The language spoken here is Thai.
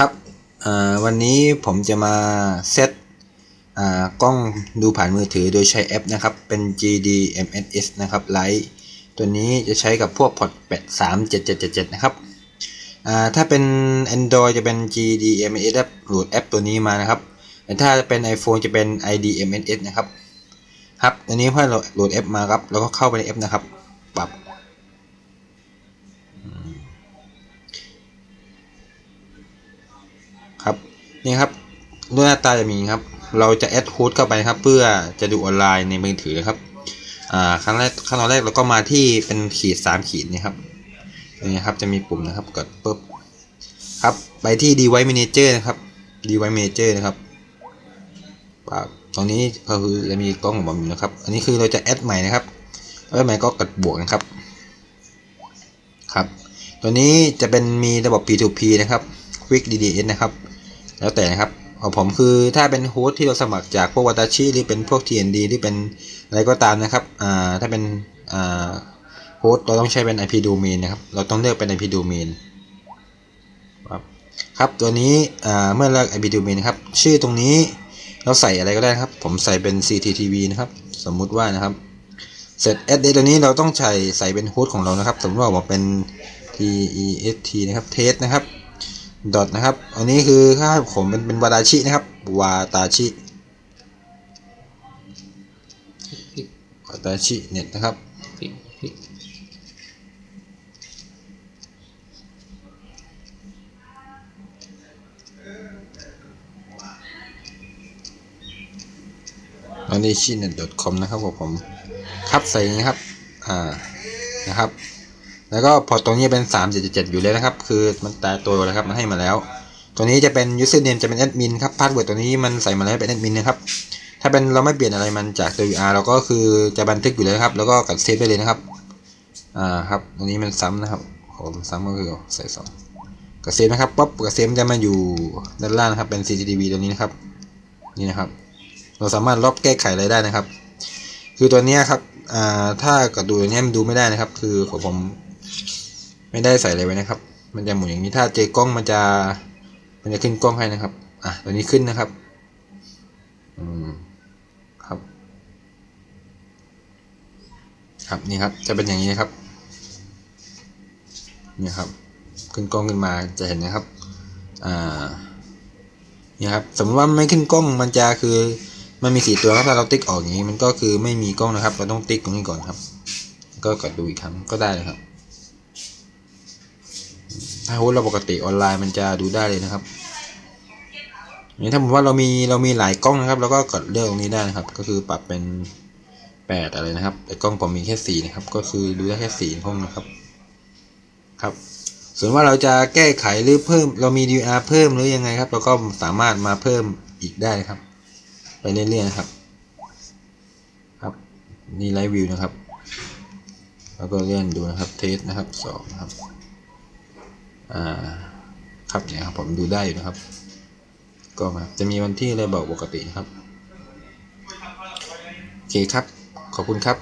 ครับวันนี้ผมจะมาเซตกล้องดูผ่านมือถือโดยใช้แอปนะครับ เป็น GDMSS นะครับไลท์ตัวนี้จะใช้กับพวกพอร์ต83777 นะครับถ้าเป็น Android จะเป็น GDMSS โหลดแอปตัวนี้มานะครับแต่ถ้าเป็น iPhone จะเป็น IDMSS นะครับครับตัวนี้พอโหลดแอปมาครับ แล้วก็เข้าไปในแอปนะครับ ปรับ ครับนี่ครับรูปหน้าตาจะมีครับ เราจะแอดโค้ดเข้าไปครับ เพื่อจะดูออนไลน์ในมือถือนะครับอ่าครั้งแรกขั้นตอนแรกเราก็มาที่เป็นขีด3ขีดนี่ครับนี่ครับจะมีปุ่มนะครับกดปุ๊บครับไปที่ device manager นะครับ device manager นะครับตรงนี้ก็คือจะมีกล้องของผมอยู่นะครับ อันนี้คือเราจะแอดใหม่นะครับแอดใหม่ก็กดบวกนะครับ ครับ ตัวนี้จะเป็นมีระบบ P2P นะครับ Quick DDS นะครับ แล้วแต่นะครับของผมคือถ้าเป็นโฮสที่เราสมัครจากพวกวัตชิหรือเป็นพวก TND หรือเป็นอะไรก็ตามนะครับอ่าถ้าเป็นอ่าโฮสเราต้องใช้เป็น IP domain นะครับ เราต้องเลือกเป็น IP domain ครับครับตัวนี้อ่าเมื่อเลือก IP domain ครับ ชื่อตรงนี้เราใส่อะไรก็ได้ครับ ผมใส่เป็น CTTV นะครับ สมมุติว่านะครับ เสร็จ address ตัวนี้เราต้องใส่ใส่เป็นโฮสของเรานะครับ สมมติว่าผมเป็น TEST นะครับ test นะครับ ดอทนะครับ อันนี้คือค่าผมเป็นเป็นวาตาชินะครับ วาตาชิวาตาชิเน็ตนะครับ อันนี้ชิเน็ต .com นะครับผมครับใส่อย่างนี้ครับ อ่า นะครับ แล้วก็พอตรงนี้เป็น 377 อยู่เลยนะครับ คือมันตายตัวแล้วครับ มันให้มาแล้ว ตัวนี้จะเป็น username จะเป็น admin ครับ password ตัวนี้มันใส่มาแล้วเป็น admin นะครับ ถ้าเป็นเราไม่เปลี่ยนอะไรมันจากตัว VR เราก็คือจะบันทึกอยู่เลยครับ แล้วก็กดเซฟได้เลยนะครับ อ่าครับตัวนี้มันซ้ำนะครับผมซ้ำก็คือใส่สองกดเซฟนะครับป๊บกดเซฟจะมาอยู่ด้านล่างนะครับ เป็น CCTV ตัวนี้นะครับ นี่นะครับ เราสามารถลบแก้ไขอะไรได้นะครับ คือตัวนี้ครับ อ่า ถ้ากดดูตัวนี้มันดูไม่ได้นะครับ คือผม ไม่ได้ใส่อะไรไว้นะครับ มันจะหมุนอย่างนี้ถ้าเจกล้องมันจะมันจะขึ้นกล้องให้นะครับ อะตัวนี้ขึ้นนะครับ อืมครับ ครับนี่ครับ จะเป็นอย่างนี้นะครับนี่ครับ ขึ้นกล้องขึ้นมาจะเห็นนะครับ อ่านี่ครับ สมมติว่าไม่ขึ้นกล้องมันจะคือมันมีสี่ตัวครับถ้าเราติ๊กออกอย่างนี้มันก็คือไม่มีกล้องนะครับ เราต้องติ๊กตรงนี้ก่อนครับ ก็กดดูอีกครั้งก็ได้เลยครับ ถ้าโฮสเราปกติออนไลน์มันจะดูได้เลยนะครับนี่ถ้าผมว่าเรามีเรามีหลายกล้องนะครับแล้วก็กดเลือกตรงนี้ได้นะครับ ก็คือปรับเป็นแปดอะไรนะครับแต่กล้องผมมีแค่สี่นะครับ ก็คือดูได้แค่สี่ห้องนะครับ ครับ ส่วนว่าเราจะแก้ไขหรือเพิ่ม เรามี DR เพิ่มหรือยังไงครับ เราก็สามารถมาเพิ่มอีกได้ครับ ไปเรื่อยๆนะครับ ครับนี่ไลฟ์วิวนะครับ แล้วก็เลื่อนดูนะครับเทสนะครับสองนะครับ ครับเนี่ยครับผมดูได้อยู่นะครับ ก็จะมีวันที่อะไรบอกปกติครับโอเคครับ ขอบคุณครับ